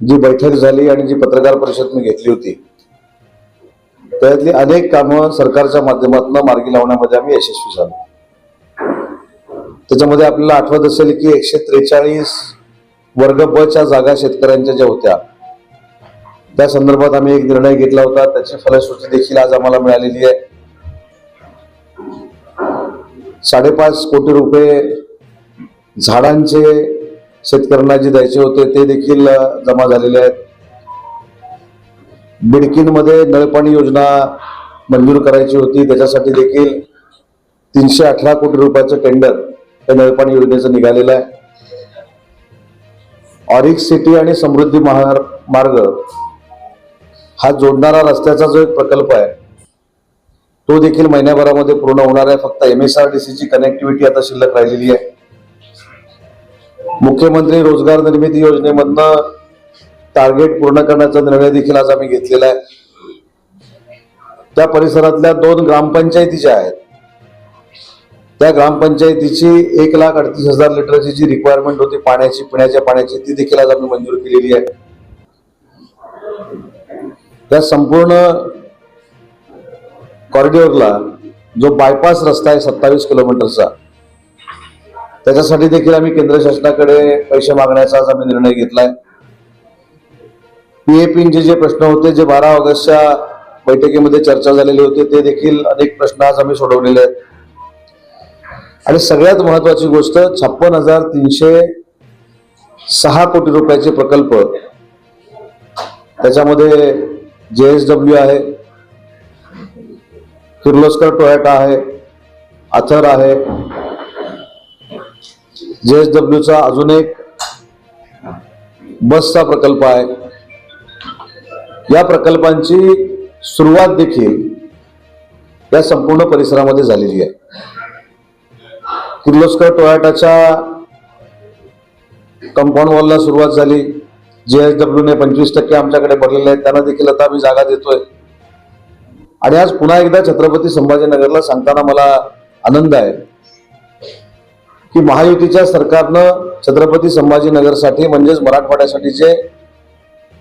जी बैठक झाली आणि जी पत्रकार परिषद मी घेतली होती त्यातली अनेक कामं सरकारच्या माध्यमातून मार्गी लावण्यामध्ये आम्ही यशस्वी झालो. त्याच्यामध्ये आपल्याला आठवत असेल की एकशे त्रेचाळीस वर्ग ब च्या जागा शेतकऱ्यांच्या ज्या होत्या त्या संदर्भात आम्ही एक निर्णय घेतला होता. त्याची फलश्रुती देखील आज आम्हाला मिळालेली आहे. साडेपाच कोटी रुपये झाडांचे शेतकऱ्यांना जे द्यायचे होते ते देखील जमा झालेले आहेत. बिडकीनमध्ये नळपाणी योजना मंजूर करायची होती. त्याच्यासाठी देखील तीनशे अठरा कोटी रुपयाचं टेंडर हे नळपाणी योजनेचं निघालेलं आहे. ऑरिक सिटी आणि समृद्धी महार मार्ग हा जोडणारा रस्त्याचा जो एक प्रकल्प आहे तो देखील महिन्याभरामध्ये पूर्ण होणार आहे. फक्त एम एस आर टी ची कनेक्टिव्हिटी आता शिल्लक राहिलेली आहे. मुख्यमंत्री रोजगार निर्मिती योजनेमधनं टार्गेट पूर्ण करण्याचा निर्णय देखील आज आम्ही घेतलेला आहे. त्या परिसरातल्या दोन ग्रामपंचायती ज्या आहेत त्या ग्रामपंचायतीची एक लाख अडतीस हजार लिटरची जी रिक्वायरमेंट होती पाण्याची पिण्याच्या पाण्याची ती देखील आज आम्ही मंजूर केलेली आहे. त्या संपूर्ण कॉरिडॉरला जो बायपास रस्ता आहे सत्तावीस किलोमीटरचा त्याच्यासाठी देखील आम्ही केंद्र शासनाकडे पैसे मागण्याचा आज आम्ही निर्णय घेतलाय. पीएपीचे जे प्रश्न होते जे बारा ऑगस्टच्या बैठकीमध्ये चर्चा झालेली होती ते देखील अनेक प्रश्न आज आम्ही सोडवलेले आहेत. आणि सगळ्यात महत्वाची गोष्ट छप्पन हजार तीनशे सहा कोटी रुपयाचे प्रकल्प त्याच्यामध्ये जे एस डब्ल्यू आहे किर्लोस्कर टोयोटा आहे अथर आहे जेएसडब्ल्यूचा अजून एक बसचा प्रकल्प आहे. या प्रकल्पांची सुरुवात देखील या संपूर्ण परिसरामध्ये झालेली आहे. किर्लोस्कर टोयोटाच्या कंपाऊंड वॉलला सुरुवात झाली. जेएसडब्ल्यूने पंचवीस टक्के आमच्याकडे पडलेले आहेत. त्यांना देखील आता आम्ही जागा देतोय. आणि आज पुन्हा एकदा छत्रपती संभाजीनगरला सांगताना मला आनंद आहे. की महायुतीच्या सरकारनं छत्रपती संभाजीनगरसाठी म्हणजेच मराठवाड्यासाठी जे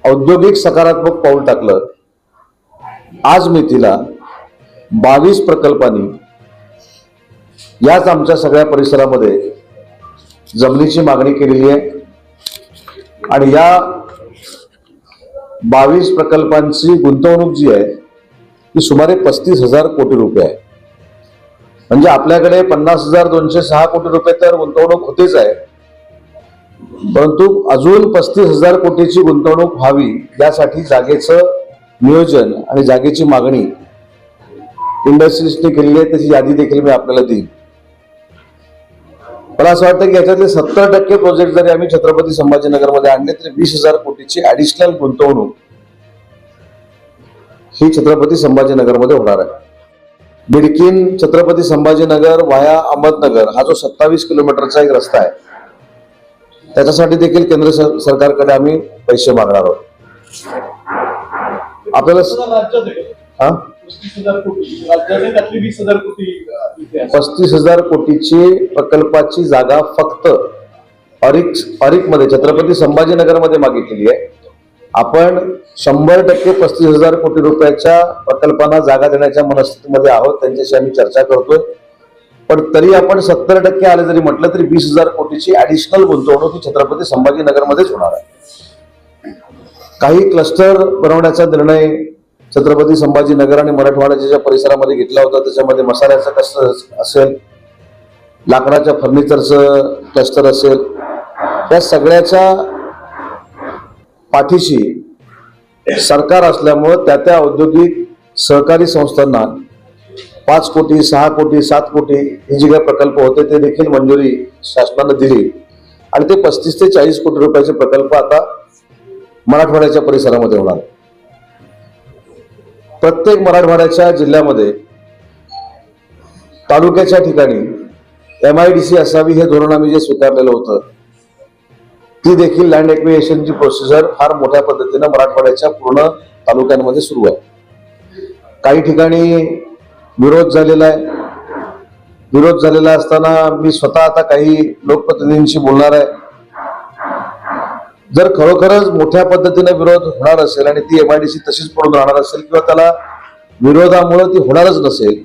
औद्योगिक सकारात्मक पाऊल टाकलं. आज मी तिला बावीस प्रकल्पांनी याच आमच्या सगळ्या परिसरामध्ये जमिनीची मागणी केलेली आहे. आणि या बावीस प्रकल्पांची गुंतवणूक जी आहे ती सुमारे पस्तीस हजार कोटी रुपये आहे. म्हणजे आपल्याकडे पन्नास हजार दोनशे सहा कोटी रुपये तर गुंतवणूक होतेच आहे. परंतु अजून पस्तीस हजार कोटीची गुंतवणूक व्हावी यासाठी जागेचं नियोजन आणि जागेची मागणी इंडस्ट्रीजने केलेली आहे त्याची यादी देखील मी आपल्याला देईन. मला असं वाटतं की याच्यातले सत्तर टक्के प्रोजेक्ट जरी आम्ही छत्रपती संभाजीनगरमध्ये आणले तरी वीस हजार कोटीची ऍडिशनल गुंतवणूक ही छत्रपती संभाजीनगरमध्ये होणार आहे. बिडकीन छत्रपती संभाजीनगर वाया अहमदनगर हा जो सत्तावीस किलोमीटरचा एक रस्ता आहे त्याच्यासाठी देखील केंद्र सर- सरकारकडे आम्ही पैसे मागणार आहोत. आपल्याला हा? पस्तीस हजार पस्तीस हजार कोटीची प्रकल्पाची जागा फक्त ऑरिक ऑरिकमध्ये छत्रपती संभाजीनगरमध्ये मागितलेली आहे. आपण शंभर टक्के पस्तीस हजार कोटी रुपयाच्या प्रकल्पांना जागा देण्याच्या मनस्थितीमध्ये आहोत त्यांच्याशी आम्ही चर्चा करतोय. पण तरी आपण सत्तर टक्के आले जरी म्हटलं तरी वीस हजार कोटीची ऍडिशनल गुंतवणूक ही छत्रपती संभाजीनगरमध्येच होणार आहे. काही क्लस्टर बनवण्याचा निर्णय छत्रपती संभाजीनगर आणि मराठवाड्याच्या ज्या परिसरामध्ये घेतला होता त्याच्यामध्ये मसाल्याचं क्लस्टर असेल लाकडाच्या फर्निचरचं क्लस्टर असेल या सगळ्याच्या पाठीशी सरकार असल्यामुळं त्या त्या औद्योगिक सहकारी संस्थांना पाच कोटी सहा कोटी सात कोटी हे जे काही प्रकल्प होते ते देखील मंजुरी शासनानं दिली. आणि ते पस्तीस ते चाळीस कोटी रुपयाचे प्रकल्प आता मराठवाड्याच्या परिसरामध्ये होणार. प्रत्येक मराठवाड्याच्या जिल्ह्यामध्ये तालुक्याच्या ठिकाणी एम आय डी सी असावी हे धोरण आम्ही जे स्वीकारलेलं होतं ती देखील लँड एक्विएशनची प्रोसिजर फार मोठ्या पद्धतीनं मराठवाड्याच्या पूर्ण तालुक्यांमध्ये सुरू आहे. काही ठिकाणी विरोध झालेला आहे. विरोध झालेला असताना मी स्वतः आता काही लोकप्रतिनिधींशी बोलणार आहे. जर खरोखरच मोठ्या पद्धतीने विरोध होणार असेल आणि ती एमआयडीसी तशीच पडून राहणार असेल किंवा त्याला विरोधामुळे ती होणारच नसेल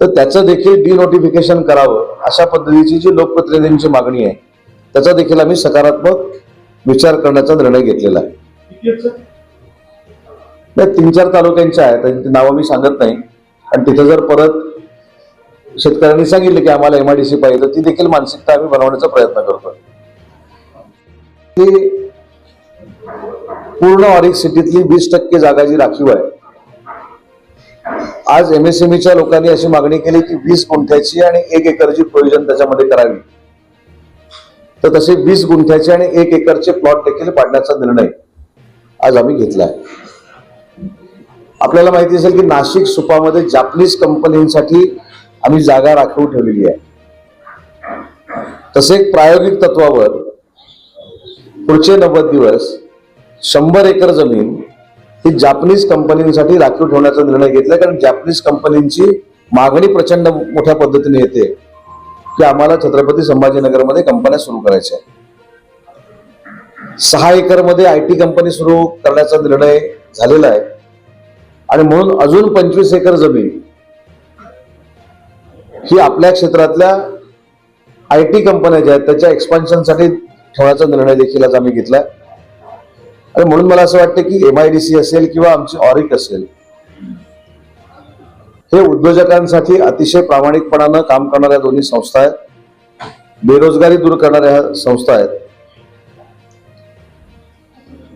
तर त्याचं देखील डिनोटिफिकेशन करावं अशा पद्धतीची जी लोकप्रतिनिधींची मागणी आहे. त्याचा देखील आम्ही सकारात्मक विचार करण्याचा निर्णय घेतलेला आहे. नाही तीन चार तालुक्यांच्या आहेत त्यांची नावं मी सांगत नाही. आणि तिथे जर परत शेतकऱ्यांनी सांगितले की आम्हाला एमआयडीसी पाहिजे तर ती देखील मानसिकता आम्ही बनवण्याचा प्रयत्न करतो ती पूर्ण ऑरिक सिटीतली वीस टक्के जागा जी राखीव आहे. आज एमएसएमईच्या लोकांनी अशी मागणी केली की वीस गुंठ्याची आणि एक एकरची प्रोव्हिजन त्याच्यामध्ये करावी. तर तसे वीस गुंठ्याचे आणि एक एकरचे प्लॉट देखील पाडण्याचा निर्णय आज आम्ही घेतला आहे आपल्याला माहिती असेल की नाशिक सुपामध्ये जापनीज कंपनीसाठी आम्ही जागा राखीव ठेवलेली आहे. तसे प्रायोगिक तत्वावर पुढचे नव्वद दिवस शंभर एकर जमीन ही जापनीज कंपनीसाठी राखीव ठेवण्याचा निर्णय घेतला कारण जापनीज कंपनीची मागणी प्रचंड मोठ्या पद्धतीने येते. की आम्हाला छत्रपती संभाजीनगरमध्ये कंपन्या सुरू करायच्या आहेत. सहा एकरमध्ये आय टी कंपनी सुरू करण्याचा निर्णय झालेला आहे आणि म्हणून अजून पंचवीस एकर जमीन ही आपल्या क्षेत्रातल्या आय टी कंपन्या ज्या आहेत त्याच्या एक्सपान्शनसाठी ठेवण्याचा निर्णय देखील आज आम्ही घेतलाय आणि म्हणून मला असं वाटतं की एमआयडीसी असेल किंवा आमची ऑरिक असेल हे उद्योजकांसाठी अतिशय प्रामाणिकपणानं काम करणाऱ्या दोन्ही संस्था आहेत. बेरोजगारी दूर करणाऱ्या ह्या संस्था आहेत.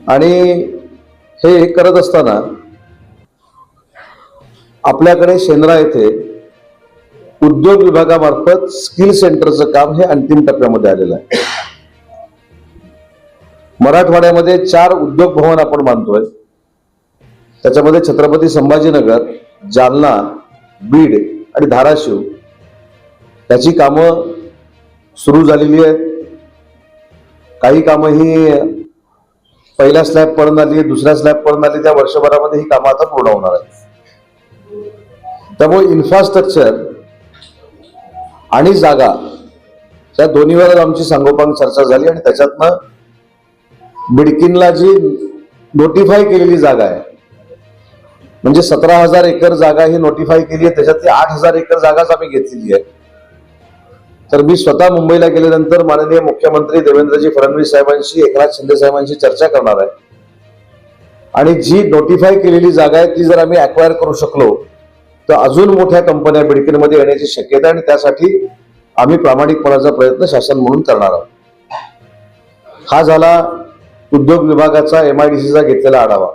आणि हे करत असताना आपल्याकडे शेंद्रा येथे उद्योग विभागामार्फत स्किल सेंटरचं काम हे अंतिम टप्प्यामध्ये आलेलं आहे. मराठवाड्यामध्ये चार उद्योग भवन आपण बांधतोय. त्याच्यामध्ये छत्रपती संभाजीनगर जालना बीड आणि धाराशिव त्याची कामं सुरू झालेली आहेत. काही कामं ही पहिल्या स्लॅब पडून आली दुसऱ्या स्लॅब पडून आली त्या वर्षभरामध्ये ही कामं आता पूर्ण होणार आहेत. त्यामुळे इन्फ्रास्ट्रक्चर आणि जागा या दोन्हीवर आमची सांगोपांग चर्चा झाली आणि त्याच्यातनं बिडकिनला जी नोटिफाय केलेली जागा आहे म्हणजे सतरा हजार एकर जागा ही नोटिफाय केली आहे. त्याच्यातली आठ हजार एकर जागाच आम्ही घेतलेली आहे. तर मी स्वतः मुंबईला गेल्यानंतर माननीय मुख्यमंत्री देवेंद्रजी फडणवीस साहेबांशी एकनाथ शिंदे साहेबांशी चर्चा करणार आहे. आणि जी नोटिफाय केलेली जागा आहे ती जर आम्ही अक्वायर करू शकलो तर अजून मोठ्या कंपन्या बिडकीनमध्ये येण्याची शक्यता आणि त्यासाठी आम्ही प्रामाणिकपणाचा प्रयत्न शासन म्हणून करणार आहोत. हा झाला उद्योग विभागाचा एमआयडीसीचा घेतलेला आढावा.